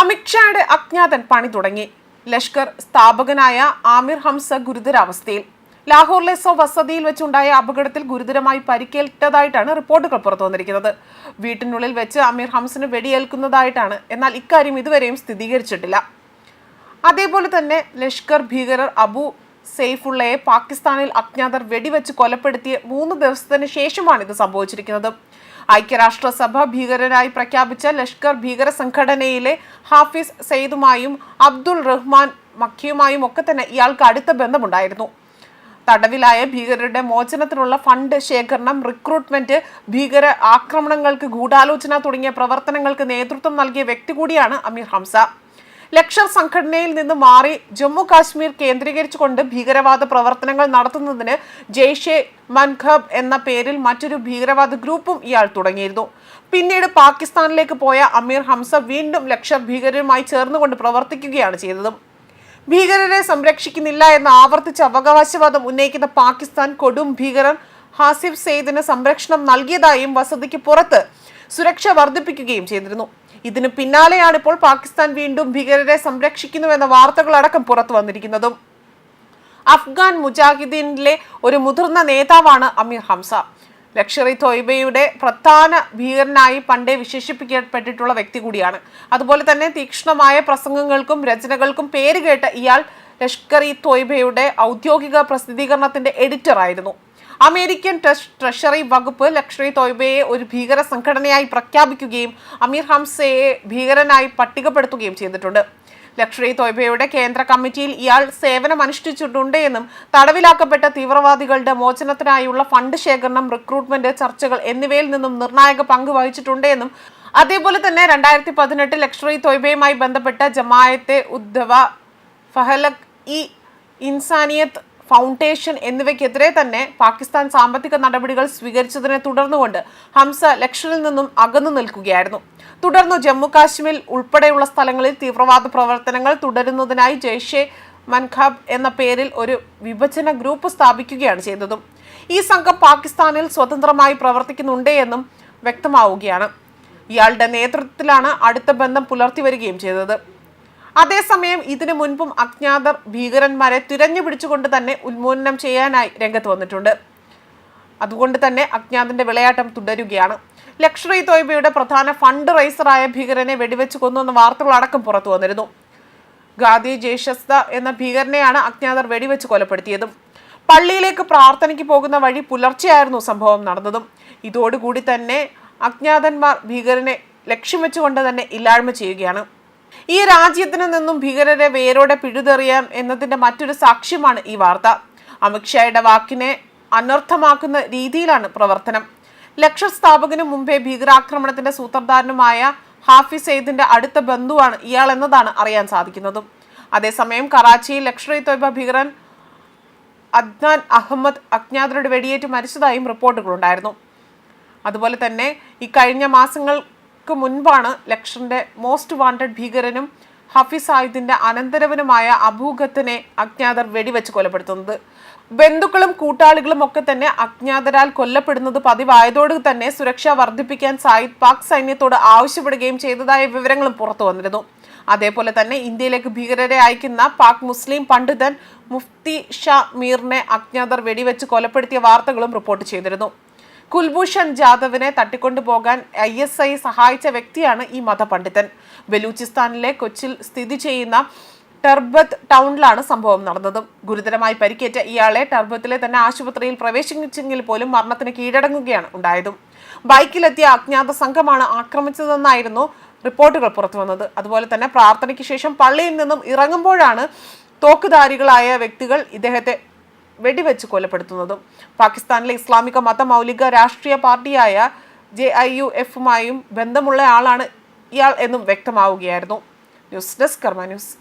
അമിത്ഷായുടെ അജ്ഞാതൻ പണി തുടങ്ങി. ലഷ്കർ സ്ഥാപകനായ ആമിർ ഹംസ ഗുരുതരാവസ്ഥയിൽ. ലാഹോറിലെ സ്വ വസതിയിൽ വെച്ചുണ്ടായ അപകടത്തിൽ ഗുരുതരമായി പരിക്കേറ്റതായിട്ടാണ് റിപ്പോർട്ടുകൾ പുറത്തു വന്നിരിക്കുന്നത്. വീട്ടിനുള്ളിൽ വെച്ച് അമീർ ഹംസിന് വെടിയേൽക്കുന്നതായിട്ടാണ്. എന്നാൽ ഇക്കാര്യം ഇതുവരെയും സ്ഥിരീകരിച്ചിട്ടില്ല. അതേപോലെ തന്നെ ലഷ്കർ ഭീകരർ അബു സെയ്ഫുള്ളയെ പാകിസ്ഥാനിൽ അജ്ഞാതർ വെടിവെച്ച് കൊലപ്പെടുത്തിയ മൂന്ന് ദിവസത്തിന് ശേഷമാണ് ഇത് സംഭവിച്ചിരിക്കുന്നത്. ഐക്യരാഷ്ട്രസഭ ഭീകരനായി പ്രഖ്യാപിച്ച ലഷ്കർ ഭീകര സംഘടനയിലെ ഹാഫിസ് സെയ്ദുമായും അബ്ദുൾ റഹ്മാൻ മക്കിയുമായും ഒക്കെ തന്നെ ഇയാൾക്ക് അടുത്ത ബന്ധമുണ്ടായിരുന്നു. തടവിലായ ഭീകരരുടെ മോചനത്തിനുള്ള ഫണ്ട് ശേഖരണം റിക്രൂട്ട്മെന്റ് ഭീകര ആക്രമണങ്ങൾക്ക് ഗൂഢാലോചന തുടങ്ങിയ പ്രവർത്തനങ്ങൾക്ക് നേതൃത്വം നൽകിയ വ്യക്തി കൂടിയാണ് അമീർ ഹംസ. ലക്ഷർ സംഘടനയിൽ നിന്ന് മാറി ജമ്മു കാശ്മീർ കേന്ദ്രീകരിച്ചുകൊണ്ട് ഭീകരവാദ പ്രവർത്തനങ്ങൾ നടത്തുന്നതിന് ജെയ്ഷെ മൻഖബ് എന്ന പേരിൽ മറ്റൊരു ഭീകരവാദ ഗ്രൂപ്പും ഇയാൾ തുടങ്ങിയിരുന്നു. പിന്നീട് പാകിസ്ഥാനിലേക്ക് പോയ അമീർ ഹംസ വീണ്ടും ലക്ഷർ ഭീകരരുമായി ചേർന്നുകൊണ്ട് പ്രവർത്തിക്കുകയാണ് ചെയ്തത്. ഭീകരരെ സംരക്ഷിക്കുന്നില്ല എന്ന് ആവർത്തിച്ച അവകാശവാദം ഉന്നയിക്കുന്ന പാകിസ്ഥാൻ കൊടും ഭീകരൻ ഹാസിഫ് സെയ്ദിന് സംരക്ഷണം നൽകിയതായും വസതിക്ക് പുറത്ത് സുരക്ഷ വർദ്ധിപ്പിക്കുകയും ചെയ്തിരുന്നു. ഇതിനു പിന്നാലെയാണ് ഇപ്പോൾ പാകിസ്ഥാൻ വീണ്ടും ഭീകരരെ സംരക്ഷിക്കുന്നുവെന്ന വാർത്തകളടക്കം പുറത്തു വന്നിരിക്കുന്നതും. അഫ്ഗാൻ മുജാഹിദീനിലെ ഒരു മുതിർന്ന നേതാവാണ് അമീർ ഹംസ. ലക്ഷറി തൊയ്ബയുടെ പ്രധാന ഭീകരനായി പണ്ടേ വിശേഷിപ്പിക്കപ്പെട്ടിട്ടുള്ള വ്യക്തി കൂടിയാണ്. അതുപോലെ തന്നെ തീക്ഷ്ണമായ പ്രസംഗങ്ങൾക്കും രചനകൾക്കും പേര് കേട്ട ഇയാൾ ലഷ്കർ ഇ തൊയ്ബയുടെ ഔദ്യോഗിക പ്രസിദ്ധീകരണത്തിന്റെ എഡിറ്റർ ആയിരുന്നു. അമേരിക്കൻ ട്രഷറി വകുപ്പ് ലക്ഷറി തൊയ്ബയെ ഒരു ഭീകര സംഘടനയായി പ്രഖ്യാപിക്കുകയും അമീർ ഹംസയെ ഭീകരനായി പട്ടികപ്പെടുത്തുകയും ചെയ്തിട്ടുണ്ട്. ലക്ഷറി തൊയ്ബയുടെ കേന്ദ്ര കമ്മിറ്റിയിൽ ഇയാൾ സേവനം അനുഷ്ഠിച്ചിട്ടുണ്ട് എന്നും തടവിലാക്കപ്പെട്ട തീവ്രവാദികളുടെ മോചനത്തിനായുള്ള ഫണ്ട് ശേഖരണം റിക്രൂട്ട്മെന്റ് ചർച്ചകൾ എന്നിവയിൽ നിന്നും നിർണായക പങ്ക് വഹിച്ചിട്ടുണ്ട് എന്നും അതേപോലെ തന്നെ രണ്ടായിരത്തി പതിനെട്ട് ലക്ഷറി തൊയ്ബയുമായി ബന്ധപ്പെട്ട ജമായത്തെ ഉദ്ധവ ഫഹലക് ഇ ഇൻസാനിയത്ത് ഫൗണ്ടേഷൻ എന്നിവയ്ക്കെതിരെ തന്നെ പാകിസ്ഥാൻ സാമ്പത്തിക നടപടികൾ സ്വീകരിച്ചതിനെ തുടർന്നുകൊണ്ട് ഹംസ ലക്ഷനിൽ നിന്നും അകന്നു നിൽക്കുകയായിരുന്നു. തുടർന്ന് ജമ്മു കാശ്മീർ ഉൾപ്പെടെയുള്ള സ്ഥലങ്ങളിൽ തീവ്രവാദ പ്രവർത്തനങ്ങൾ തുടരുന്നതിനായി ജയ്ഷെ മൻഖാബ് എന്ന പേരിൽ ഒരു വിഭജന ഗ്രൂപ്പ് സ്ഥാപിക്കുകയാണ് ചെയ്തതും. ഈ സംഘം പാകിസ്ഥാനിൽ സ്വതന്ത്രമായി പ്രവർത്തിക്കുന്നുണ്ടേ എന്നും വ്യക്തമാവുകയാണ്. ഇയാളുടെ നേതൃത്വത്തിലാണ് അടുത്ത ബന്ധം പുലർത്തി വരികയും ചെയ്തത്. അതേസമയം ഇതിനു മുൻപും അജ്ഞാതർ ഭീകരന്മാരെ തിരഞ്ഞു പിടിച്ചുകൊണ്ട് തന്നെ ഉന്മൂലനം ചെയ്യാനായി രംഗത്ത് വന്നിട്ടുണ്ട്. അതുകൊണ്ട് തന്നെ അജ്ഞാതന്റെ വിളയാട്ടം തുടരുകയാണ്. ലക്ഷറി തോയ്ബയുടെ പ്രധാന ഫണ്ട് റൈസറായ ഭീകരനെ വെടിവെച്ച് കൊന്നുവെന്ന വാർത്തകളടക്കം പുറത്തു വന്നിരുന്നു. ഗാദി ജേഷസ്ത എന്ന ഭീകരനെയാണ് അജ്ഞാതർ വെടിവെച്ച് കൊലപ്പെടുത്തിയതും. പള്ളിയിലേക്ക് പ്രാർത്ഥനയ്ക്ക് പോകുന്ന വഴി പുലർച്ചെയായിരുന്നു സംഭവം നടന്നതും. ഇതോടുകൂടി തന്നെ അജ്ഞാതന്മാർ ഭീകരനെ ലക്ഷ്യം വെച്ചുകൊണ്ട് തന്നെ ഇല്ലായ്മ ചെയ്യുകയാണ്. ഈ രാജ്യത്തിന് നിന്നും ഭീകരരെ വേരോടെ പിഴുതെറിയാം എന്നതിന്റെ മറ്റൊരു സാക്ഷ്യമാണ് ഈ വാർത്ത. അമിത്ഷായുടെ വാക്കിനെ അനർത്ഥമാക്കുന്ന രീതിയിലാണ് പ്രവർത്തനം. ലക്ഷസ്ഥാപകനു മുമ്പേ ഭീകരാക്രമണത്തിന്റെ സൂത്രധാരനുമായ ഹാഫിസ് സെയ്ദിന്റെ അടുത്ത ബന്ധുവാണ് ഇയാൾ എന്നതാണ് അറിയാൻ സാധിക്കുന്നത്. അതേസമയം കറാച്ചിയിൽ ലക്ഷറി തൊയ്ബ ഭീകരൻ അദ്നാൻ അഹമ്മദ് അജ്ഞാതരുടെ വെടിയേറ്റ് മരിച്ചതായും റിപ്പോർട്ടുകളുണ്ടായിരുന്നു. അതുപോലെ തന്നെ ഇക്കഴിഞ്ഞ കഴിഞ്ഞ മാസങ്ങൾക്ക് മുൻപാണ് ലക്ഷറിന്റെ മോസ്റ്റ് വാണ്ടഡ് ഭീകരനും ഹഫീസ് സായിദിന്റെ അനന്തരവനുമായ അബൂഖത്തിനെ അജ്ഞാതർ വെടിവെച്ച് കൊലപ്പെടുത്തുന്നത്. ബന്ധുക്കളും കൂട്ടാളികളും ഒക്കെ തന്നെ അജ്ഞാതരാൽ കൊല്ലപ്പെടുന്നത് പതിവായതോട് തന്നെ സുരക്ഷ വർദ്ധിപ്പിക്കാൻ സായിദ് പാക് സൈന്യത്തോട് ആവശ്യപ്പെടുകയും ചെയ്തതായ വിവരങ്ങളും പുറത്തു വന്നിരുന്നു. അതേപോലെ തന്നെ ഇന്ത്യയിലേക്ക് ഭീകരരെ അയക്കുന്ന പാക് മുസ്ലിം പണ്ഡിതൻ മുഫ്തി ഷാ മീറിനെ അജ്ഞാതർ വെടിവെച്ച് കൊലപ്പെടുത്തിയ വാർത്തകളും റിപ്പോർട്ട് ചെയ്തിരുന്നു. കുൽഭൂഷൺ ജാദവിനെ തട്ടിക്കൊണ്ടുപോകാൻ ഐ എസ് ഐ സഹായിച്ച വ്യക്തിയാണ് ഈ മതപണ്ഡിതൻ. ബലൂചിസ്ഥാനിലെ കൊച്ചിൽ സ്ഥിതി ചെയ്യുന്ന ടർബത്ത് ടൗണിലാണ് സംഭവം നടന്നത്. ഗുരുതരമായി പരിക്കേറ്റ ഇയാളെ ടർബത്തിലെ തന്നെ ആശുപത്രിയിൽ പ്രവേശിച്ചെങ്കിൽ പോലും മരണത്തിന് കീഴടങ്ങുകയാണ് ഉണ്ടായതും. ബൈക്കിലെത്തിയ അജ്ഞാത സംഘമാണ് ആക്രമിച്ചതെന്നായിരുന്നു റിപ്പോർട്ടുകൾ പുറത്തു വന്നത്. അതുപോലെ തന്നെ പ്രാർത്ഥനയ്ക്ക് ശേഷം പള്ളിയിൽ നിന്നും ഇറങ്ങുമ്പോഴാണ് തോക്കുധാരികളായ വ്യക്തികൾ ഇദ്ദേഹത്തെ വെടിവെച്ച് കൊലപ്പെടുത്തുന്നതും പാകിസ്ഥാനിലെ ഇസ്ലാമിക മത മൗലിക രാഷ്ട്രീയ പാർട്ടിയായ ജെ ഐ യു എഫുമായും ബന്ധമുള്ള ആളാണ് ഇയാൾ എന്നും വ്യക്തമാവുകയായിരുന്നു. News desk Karma news.